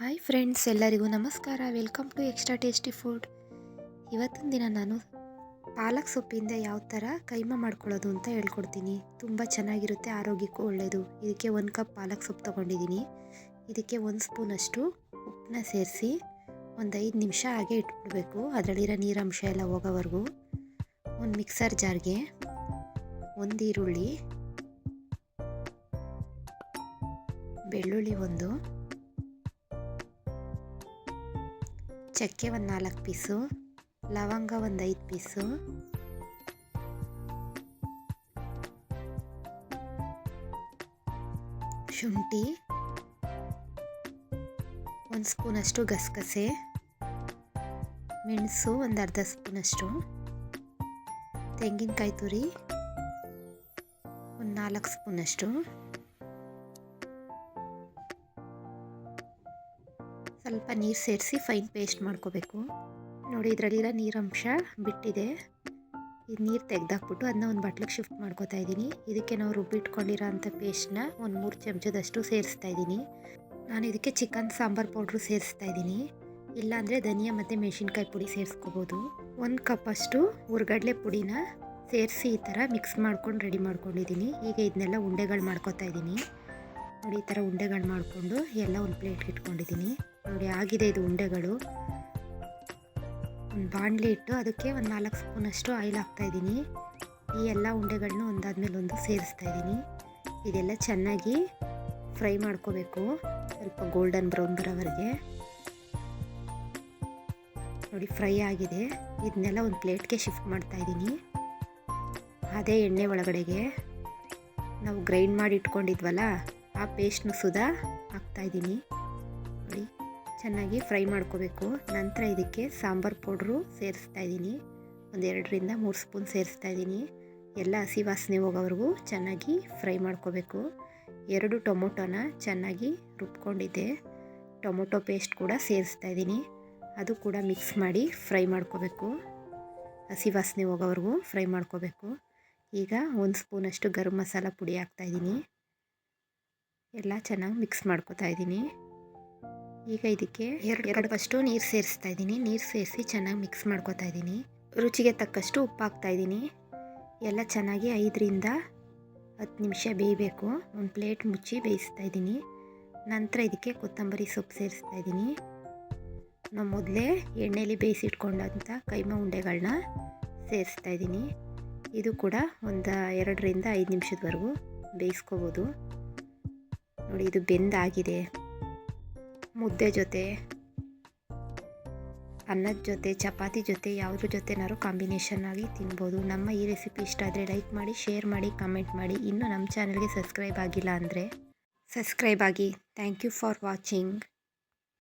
Hi friends, ಎಲ್ಲರಿಗೂ ನಮಸ್ಕಾರ. Welcome to extra tasty food. ಇವತ್ತಿನ ದಿನ ನಾನು ಪಾಲಕ್ ಸೊಪ್ಪಿಂದ ಯಾವ ಥರ ಕೈಮ ಮಾಡ್ಕೊಳ್ಳೋದು ಅಂತ ಹೇಳ್ಕೊಡ್ತೀನಿ. ತುಂಬ ಚೆನ್ನಾಗಿರುತ್ತೆ, ಆರೋಗ್ಯಕ್ಕೂ ಒಳ್ಳೆಯದು ಇದಕ್ಕೆ ಒಂದು ಕಪ್ ಪಾಲಕ್ ಸೊಪ್ಪು ತೊಗೊಂಡಿದ್ದೀನಿ. ಇದಕ್ಕೆ ಒಂದು ಸ್ಪೂನಷ್ಟು ಉಪ್ಪನ್ನ ಸೇರಿಸಿ ಒಂದು ಐದು ನಿಮಿಷ ಹಾಗೆ ಇಟ್ಬಿಡಬೇಕು. ಅದರಲ್ಲಿರೋ ನೀರಂಶ ಎಲ್ಲ ಹೋಗೋವರೆಗೂ ಒಂದು ಮಿಕ್ಸರ್ ಜಾರ್ಗೆ ಒಂದು ಈರುಳ್ಳಿ, ಬೆಳ್ಳುಳ್ಳಿ ಒಂದು ಚಕ್ಕೆ ಒಂದು ನಾಲ್ಕು ಪೀಸು, ಲವಂಗ ಒಂದು ಐದು ಪೀಸು. ಶುಂಠಿ ಒಂದು ಸ್ಪೂನಷ್ಟು ಗಸಗಸೆ. ಮೆಣಸು ಒಂದು ಅರ್ಧ ಸ್ಪೂನಷ್ಟು ತೆಂಗಿನಕಾಯಿ ತುರಿ ಒಂದು ನಾಲ್ಕು ಸ್ಪೂನಷ್ಟು ಸ್ವಲ್ಪ ನೀರು ಸೇರಿಸಿ ಫೈನ್ ಪೇಸ್ಟ್ ಮಾಡ್ಕೋಬೇಕು. ನೋಡಿ ಇದರಲ್ಲಿರೋ ನೀರಂಶ ಬಿಟ್ಟಿದೆ. ಇದು ನೀರು ತೆಗೆದಾಕ್ಬಿಟ್ಟು ಅದನ್ನ ಒಂದು ಬಟ್ಲಿಗೆ ಶಿಫ್ಟ್ ಮಾಡ್ಕೋತಾ ಇದ್ದೀನಿ. ಇದಕ್ಕೆ ನಾವು ರುಬ್ಬಿಟ್ಕೊಂಡಿರೋ ಅಂಥ ಪೇಸ್ಟ್ನ ಒಂದು ಮೂರು ಚಮಚದಷ್ಟು ಸೇರಿಸ್ತಾ ಇದ್ದೀನಿ. ನಾನು ಇದಕ್ಕೆ ಚಿಕನ್ ಸಾಂಬಾರು ಪೌಡ್ರು ಸೇರಿಸ್ತಾ ಇದ್ದೀನಿ. ಇಲ್ಲಾಂದರೆ ಧನಿಯಾ ಮತ್ತು ಮೆಣಸಿನ್ಕಾಯಿ ಪುಡಿ ಸೇರಿಸ್ಕೋಬೋದು. ಒಂದು ಕಪ್ಪಷ್ಟು ಹುರ್ಗಡ್ಲೆ ಪುಡಿನ ಸೇರಿಸಿ ಈ ಥರ ಮಿಕ್ಸ್ ಮಾಡ್ಕೊಂಡು ರೆಡಿ ಮಾಡ್ಕೊಂಡಿದ್ದೀನಿ. ಈಗ ಇದನ್ನೆಲ್ಲ ಉಂಡೆಗಳು ಮಾಡ್ಕೋತಾ ಇದ್ದೀನಿ. ನೋಡಿ, ಈ ಥರ ಉಂಡೆಗಳು ಮಾಡಿಕೊಂಡು ಎಲ್ಲ ಒಂದು ಪ್ಲೇಟ್ಗೆ ಇಟ್ಕೊಂಡಿದ್ದೀನಿ. ನೋಡಿ, ಆಗಿದೆ ಇದು ಉಂಡೆಗಳು. ಒಂದು ಬಾಣಲಿ ಇಟ್ಟು ಅದಕ್ಕೆ ಒಂದು ನಾಲ್ಕು ಸ್ಪೂನಷ್ಟು ಆಯಿಲ್ ಹಾಕ್ತಾಯಿದ್ದೀನಿ ಈ ಎಲ್ಲ ಉಂಡೆಗಳನ್ನ ಒಂದಾದ್ಮೇಲೆ ಒಂದು ಸೇರಿಸ್ತಾ ಇದ್ದೀನಿ. ಇದೆಲ್ಲ ಚೆನ್ನಾಗಿ ಫ್ರೈ ಮಾಡ್ಕೋಬೇಕು. ಸ್ವಲ್ಪ ಗೋಲ್ಡನ್ ಬ್ರೌನ್ ಬರೋವರೆಗೆ. ನೋಡಿ, ಫ್ರೈ ಆಗಿದೆ. ಇದನ್ನೆಲ್ಲ ಒಂದು ಪ್ಲೇಟ್ಗೆ ಶಿಫ್ಟ್ ಮಾಡ್ತಾ ಇದ್ದೀನಿ. ಅದೇ ಎಣ್ಣೆ ಒಳಗಡೆಗೆ. ನಾವು ಗ್ರೈಂಡ್ ಮಾಡಿ ಇಟ್ಕೊಂಡಿದ್ವಲ್ಲ ಆ ಪೇಸ್ಟ್ನು ಸುಧಾ ಹಾಕ್ತಾಯಿದ್ದೀನಿ ನೋಡಿ, ಚೆನ್ನಾಗಿ ಫ್ರೈ ಮಾಡ್ಕೋಬೇಕು. ನಂತರ ಇದಕ್ಕೆ ಸಾಂಬಾರು ಪೌಡ್ರು ಸೇರಿಸ್ತಾ ಇದ್ದೀನಿ. ಒಂದೆರಡರಿಂದ ಮೂರು ಸ್ಪೂನ್ ಸೇರಿಸ್ತಾ ಇದ್ದೀನಿ. ಎಲ್ಲ ಹಸಿ ವಾಸನೆ ಹೋಗೋವರೆಗೂ ಚೆನ್ನಾಗಿ ಫ್ರೈ ಮಾಡ್ಕೋಬೇಕು. ಎರಡು ಟೊಮೊಟೊನ ಚೆನ್ನಾಗಿ ರುಬ್ಕೊಂಡಿದ್ದೆ. ಟೊಮೊಟೊ ಪೇಸ್ಟ್ ಕೂಡ ಸೇರಿಸ್ತಾ ಇದ್ದೀನಿ. ಅದು ಕೂಡ ಮಿಕ್ಸ್ ಮಾಡಿ ಫ್ರೈ ಮಾಡ್ಕೋಬೇಕು. ಹಸಿ ವಾಸನೆ ಹೋಗೋವರೆಗೂ ಫ್ರೈ ಮಾಡ್ಕೋಬೇಕು. ಈಗ ಒಂದು ಸ್ಪೂನಷ್ಟು ಗರಂ ಮಸಾಲ ಪುಡಿ ಹಾಕ್ತಾಯಿದ್ದೀನಿ ಎಲ್ಲ ಚೆನ್ನಾಗಿ ಮಿಕ್ಸ್ ಮಾಡ್ಕೋತಾ ಇದ್ದೀನಿ. ಈಗ ಇದಕ್ಕೆ ಎರಡು ಎರಡು ಫಸ್ಟು ನೀರು ಸೇರಿಸ್ತಾ ಇದ್ದೀನಿ. ನೀರು ಸೇರಿಸಿ ಚೆನ್ನಾಗಿ ಮಿಕ್ಸ್ ಮಾಡ್ಕೋತಾ ಇದ್ದೀನಿ. ರುಚಿಗೆ ತಕ್ಕಷ್ಟು ಉಪ್ಪು ಹಾಕ್ತಾ ಇದ್ದೀನಿ. ಎಲ್ಲ ಚೆನ್ನಾಗಿ ಐದರಿಂದ ಹತ್ತು ನಿಮಿಷ ಬೇಯಬೇಕು. ಒಂದು ಪ್ಲೇಟ್ ಮುಚ್ಚಿ ಬೇಯಿಸ್ತಾ ಇದ್ದೀನಿ. ನಂತರ ಇದಕ್ಕೆ ಕೊತ್ತಂಬರಿ ಸೊಪ್ಪು ಸೇರಿಸ್ತಾ ಇದ್ದೀನಿ. ನಾವು ಮೊದಲೇ ಎಣ್ಣೆಯಲ್ಲಿ ಬೇಯಿಸಿಟ್ಕೊಂಡಂಥ ಕೈಮಾ ಉಂಡೆಗಳನ್ನ ಸೇರಿಸ್ತಾ ಇದ್ದೀನಿ. ಇದು ಕೂಡ ಒಂದು ಎರಡರಿಂದ ಐದು ನಿಮಿಷದವರೆಗೂ ಬೇಯಿಸ್ಕೋಬೋದು. ನೋಡಿ, ಇದು ಬೆಂದಾಗಿದೆ. ಮುದ್ದೆ ಜೊತೆ, ಅನ್ನದ ಜೊತೆ, ಚಪಾತಿ ಜೊತೆ, ಯಾವುದ್ರ ಜೊತೆನಾದ್ರು ಕಾಂಬಿನೇಷನ್ ಆಗಿ ತಿನ್ಬೋದು. ನಮ್ಮ ಈ ರೆಸಿಪಿ ಇಷ್ಟ ಆದರೆ ಲೈಕ್ ಮಾಡಿ ಶೇರ್ ಮಾಡಿ ಕಮೆಂಟ್ ಮಾಡಿ. ಇನ್ನೂ ನಮ್ಮ ಚಾನಲ್ಗೆ ಸಬ್ಸ್ಕ್ರೈಬ್ ಆಗಿಲ್ಲ ಅಂದರೆ ಸಬ್ಸ್ಕ್ರೈಬ್ ಆಗಿ. Thank you for watching